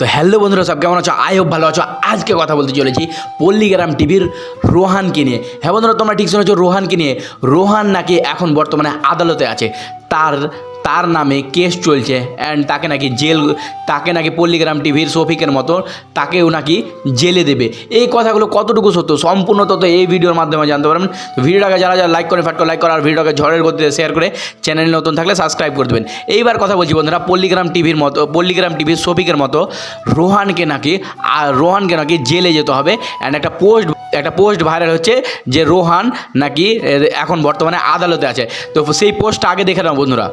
তো হ্যালো বন্ধুরা, সব কেমন আছো? আই হোপ ভালো আছো। আজকে কথা বলতে চলেছি পল্লীগ্রাম টিভির রোহানকে নিয়ে। হ্যাঁ বন্ধুরা, তোমরা ঠিক শুনেছো রোহানকে নিয়ে। রোহান নাকি এখন বর্তমানে আদালতে আছে। তার তার নামে কেস চলছে। অ্যান্ড তাকে নাকি জেল, তাকে নাকি পল্লীগ্রাম টিভির শফিকের মতো তাকেও নাকি জেলে দেবে। এই কথাগুলো কতটুকু সত্য? সম্পূর্ণ তত এই ভিডিওর মাধ্যমে জানতে পারবেন। ভিডিওটাকে যারা যারা লাইক করে ফাটকো লাইক করে, আর ভিডিওটাকে ঝড়ের গতিতে শেয়ার করে চ্যানেল নতুন থাকলে সাবস্ক্রাইব করে দেবেন। এইবার কথা বলছি বন্ধুরা, পল্লীগ্রাম টিভির মতো, পল্লীগ্রাম টিভির শফিকের মতো রোহানকে নাকি, আর রোহানকে নাকি জেলে যেতে হবে। অ্যান্ড একটা পোস্ট একটা পোস্ট ভাইরাল হচ্ছে যে রোহান নাকি এখন বর্তমানে আদালতে আছে। তো সেই পোস্টটা আগে দেখে নাও বন্ধুরা।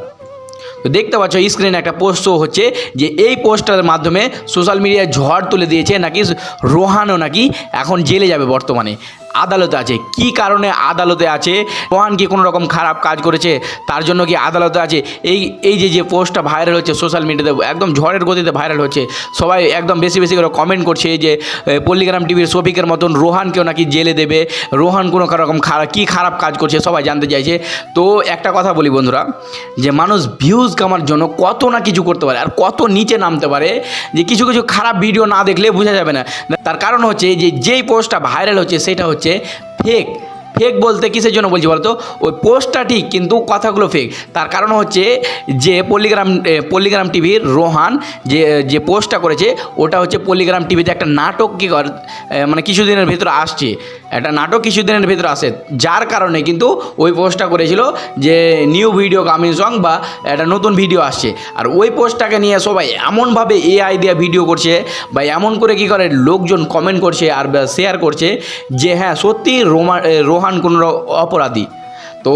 তো দেখতে পাচ্ছ স্ক্রিনে একটা পোস্ট শো হচ্ছে, যে এই পোস্টটার মাধ্যমে সোশ্যাল মিডিয়ায় ঝড় তুলে দিয়েছে, নাকি রোহানও নাকি এখন জেলে যাবে বর্তমানে। আদালতে আছে। কি কারণে আদালতে আছে? রোহান কি কোনো রকম খারাপ কাজ করেছে? তার জন্য কি আদালতে আছে? এই এই যে যে পোস্টটা ভাইরাল হচ্ছে সোশ্যাল মিডিয়াতে একদম ঝড়ের গতিতে ভাইরাল হচ্ছে। সবাই একদম বেশি বেশি করে কমেন্ট করছে যে পল্লিগ্রাম টিভির শফিকের মতন রোহানকেও নাকি জেলে দেবে। রোহান কোনো রকম খারাপ কী খারাপ কাজ করছে সবাই জানতে চাইছে। তো একটা কথা বলি বন্ধুরা, যে মানুষ ভিউজ কামার জন্য কত না কিছু করতে পারে আর কত নিচে নামতে পারে যে কিছু কিছু খারাপ ভিডিও না দেখলে বোঝা যাবে না। তার কারণ হচ্ছে যে, যেই পোস্টটা ভাইরাল হচ্ছে, সেটা হচ্ছে ফেক ফেক বলতে কিসের জন্য বলছি বলতো? ওই পোস্টটা ঠিক কিন্তু কথাগুলো ফেক তার কারণ হচ্ছে যে পল্লীগ্রাম এ, পল্লীগ্রাম টিভির রোহান যে যে পোস্টটা করেছে ওটা হচ্ছে পল্লীগ্রাম টিভিতে একটা নাটক কি মানে কিছুদিনের ভিতরে আসছে। একটা নাটক কিছুদিনের ভিতরে আসে। যার কারণে কিন্তু ওই পোস্টটা করেছিল যে নিউ ভিডিও কামিং সং বা একটা নতুন ভিডিও আসছে। আর ওই পোস্টটাকে নিয়ে সবাই এমনভাবে এআই দিয়ে ভিডিও করছে বা এমন করে কি করে লোকজন কমেন্ট করছে আর শেয়ার করছে যে হ্যাঁ সত্যি রোমা এ, রোহান কোনো অপরাধী। তো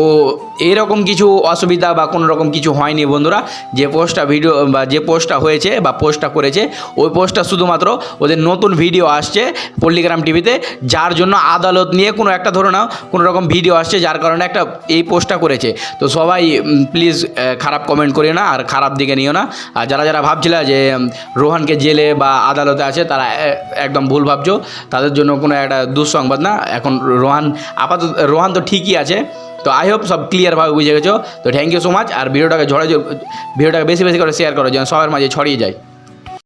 এরকম কিছু অসুবিধা বা কোনো রকম কিছু হয়নি বন্ধুরা, যে পোস্টটা ভিডিও বা যে পোস্টটা হয়েছে বা পোস্টটা করেছে, ওই পোস্টটা শুধুমাত্র ওদের নতুন ভিডিও আসছে পল্লিগ্রাম টিভিতে, যার জন্য আদালত নিয়ে কোনো একটা ধরে নাও, কোনো রকম ভিডিও আসছে যার কারণে একটা এই পোস্টটা করেছে। তো সবাই প্লিজ খারাপ কমেন্ট করিও না, আর খারাপ দিকে নিও না। আর যারা যারা ভাবছিল যে রোহানকে জেলে বা আদালতে আছে, তারা একদম ভুল ভাবছ। তাদের জন্য কোনো একটা দুঃসংবাদ না। এখন রোহান আপাতত, রোহান তো ঠিকই আছে। তো আই হোপ সব ক্লিয়ারভাবে বুঝে গেছো। তো থ্যাংক ইউ সো মাচ আর ভিডিওটাকে ঝড়ে ভিডিওটাকে বেশি বেশি করে শেয়ার করো, যেন সবার মাঝে ছড়িয়ে যায়।